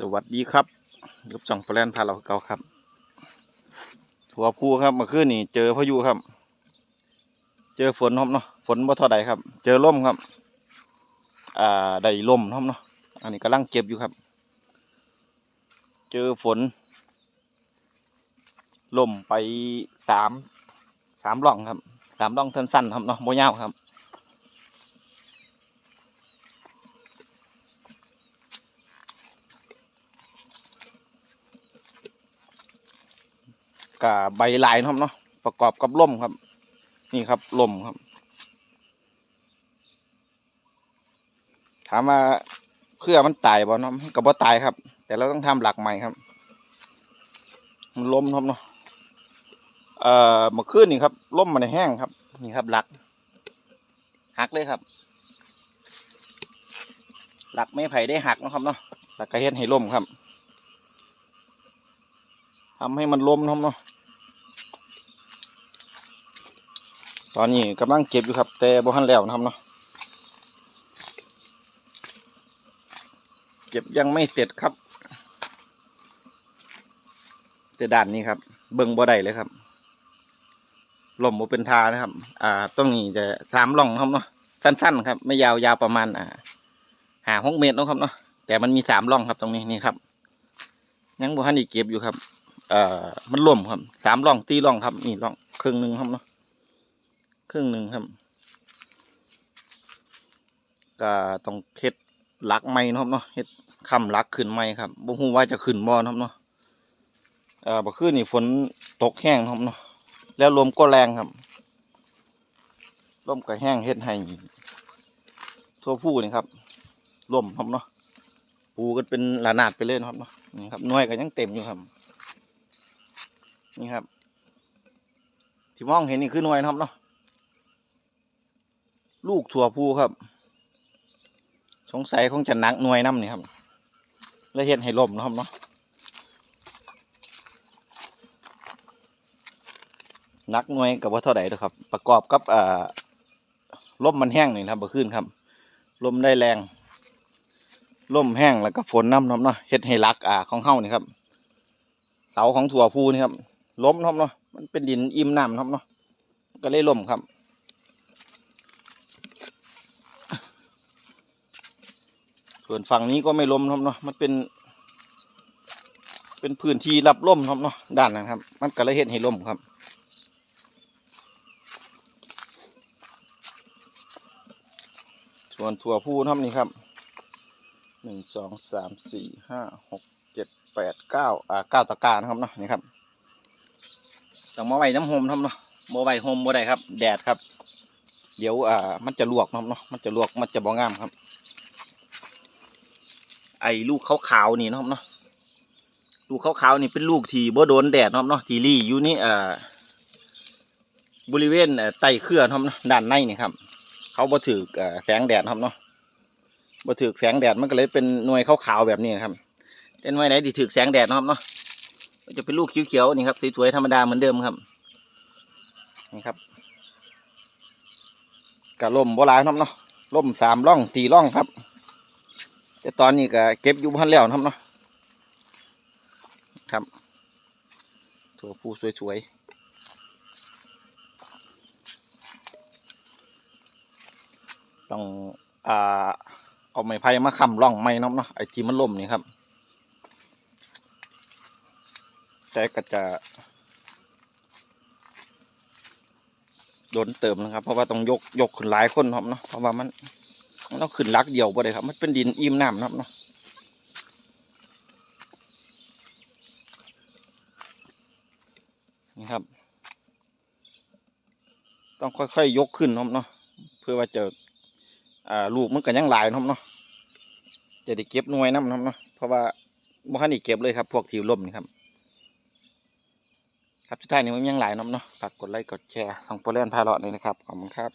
สวัสดีครับยุบจ่องแปลาแลนพาเราเก่าครับถั่วพูครับเมื่อคืนนี่เจอพายุครับ เจอฝนครับเนาะฝนบ่เท่าใดครับ เจอลมครับ อ่าได้ลมครับเนาะอันนี้กำลังเก็บอยู่ครับ เจอฝนลมไปสามสามร่องครับสามร่องสั้นๆครับเนาะโมยาวครับ กับใบลายนะครับเนาะประกอบกับล่มครับ นี่ครับล่มครับ ถามว่าเพื่อมันตายบ่เนาะกับบ่ตายครับ แต่เราต้องทำหลักใหม่ครับ มันล้มครับเนาะเอ่อมื่อคืนนี่ครับล่มมันแห้งครับ นี่ครับหลักหักเลยครับ หลักไม้ไผ่ได้หักนะครับเนาะหลักกระเฮ็ดให้ล่มครับ ทำให้มันล้มนะครับเนาะตอนนี้กำลังเก็บอยู่ครับ แต่บ่ทันแล้วนะครับเนาะเก็บยังไม่เสร็จครับ แต่ด้านนี้ครับ เบิ่งบ่ได้เลยครับลมบ่เป็นทานะครับ อ่าต้องนี่จะสามร่องครับเนาะสั้น ๆ ครับ ไม่ยาวยาวประมาณอ่าหาหกเมตรนะครับเนาะแต่มันมีสามร่องครับตรงนี้นี่ครับ ยังบ่ทันอีกเก็บอยู่ครับ เอ่อมันล่มครับสามร่องตีร่องครับนี่ร่องครึ่งหนึ่งครับเนาะครึ่งหนึ่งครับก็ต้องเฮ็ดลักไม้นะครับเนาะเฮ็ดคำลักขึ้นไม้ครับบ่ฮู้ว่าจะขึ้นบ่นะครับเนาะเอ่อบ่คืนนี่ฝนตกแห้งเนาะครับเนาะแล้วลมก็แรงครับลมก็แห้งเฮ็ดให้ทั่วผู้นี่ครับลมครับเนาะปูกันเป็นระนาดไปเลยเนาะครับเนาะนี่ครับหน่วยก็ยังเต็มอยู่ครับ นี่ครับ ที่มองเห็นนี่คือหน่วยนะครับเนาะลูกถั่วพูครับ สงสัยคงจะนักหน่วยน้ำนี่ครับ แล้วเห็ดให้ล่มนะครับเนาะนักหน่วยกับว่าเท่าไหร่เด้อครับ ประกอบกับอ่าลมมันแห้งนี่นะครับเมื่อคืนครับลมได้แรงลมแห้งแล้วก็ฝนน้ำนะครับเนาะเฮ็ดให้รักอ่าของเฮานี่ครับ เสาของถั่วพูนี่ครับ ล้มครับเนาะมันเป็นดินอิ่มน้ำนะครับเนาะก็เลยล่มครับ ส่วนฝั่งนี้ก็ไม่ล้มครับเนาะมันเป็น เป็นพื้นที่รับลมครับเนาะด้านนั้นครับ มันก็เลยเห็นให้ลมครับส่วนถั่วพูนครับนี่ครับหนึ่งสองสามสี่ห้าหกเจ็ดแปดเก้าอ่าเก้าตะกร้านะครับเนาะนี่ครับ ต้องมาไว้น้ำโฮมครับเนาะมาไว้โฮมบ่ได้ครับ แดดครับ เดี๋ยวอ่ามันจะลวกนะครับเนาะมันจะลวกมันจะบ่งามครับ ไอ้ลูกขาวๆนี่นะครับเนาะลูกขาวๆนี่เป็นลูกที่บ่โดนแดดนะครับเนาะที่รี่อยู่นี่อ่อบริเวณเอ่อใต้เครือนะครับเนาะด้านในนี่ครับ เขาบ่ถือแสงแดดครับเนาะบ่ถือแสงแดดมันก็เลยเป็นหน่วยขาวๆแบบนี้ครับเป็นหน่วยไหนที่ถือแสงแดดนะครับเนาะ ก็จะเป็นลูกเขียวๆนี่ครับสวยๆธรรมดาเหมือนเดิมครับนี่ครับกะล่มโบราณครับเนาะล่มสามร่องสี่ร่องครับ แต่ตอนนี้ก็เก็บอยู่พันแล้วนะครับเนาะครับตัวผู้สวยๆต้องอ่าเอาไม้ไผ่มาค้ำร่องไม้นาะเนาะไอ้ที่มันล่มนี่ครับ แต่ก็จะโดนเติมนะครับ เพราะว่าต้องยกยกขึ้นหลายคนครับเนาะเพราะว่ามันมันต้องขึ้นลักเดียวบ่ได้ครับ มันเป็นดินอิ่มน้ำนะครับเนาะนี่ครับ ต้องค่อยๆยกขึ้นนะครับเนาะเพื่อว่าจะอ่าลูกมันก็ยังหลายนะครับเนาะจะได้เก็บหน่วยน้ำนะครับเนาะเพราะว่าบ่คันได้เก็บเลยครับ พวกที่ล่มนี่ครับ ครับสุดท้ายนี้มันยังหลายน้ำเนาะฝากกดไลค์กดแชร์ส่องโปรแลนพาเลาะเลยนะครับขอบคุณครับ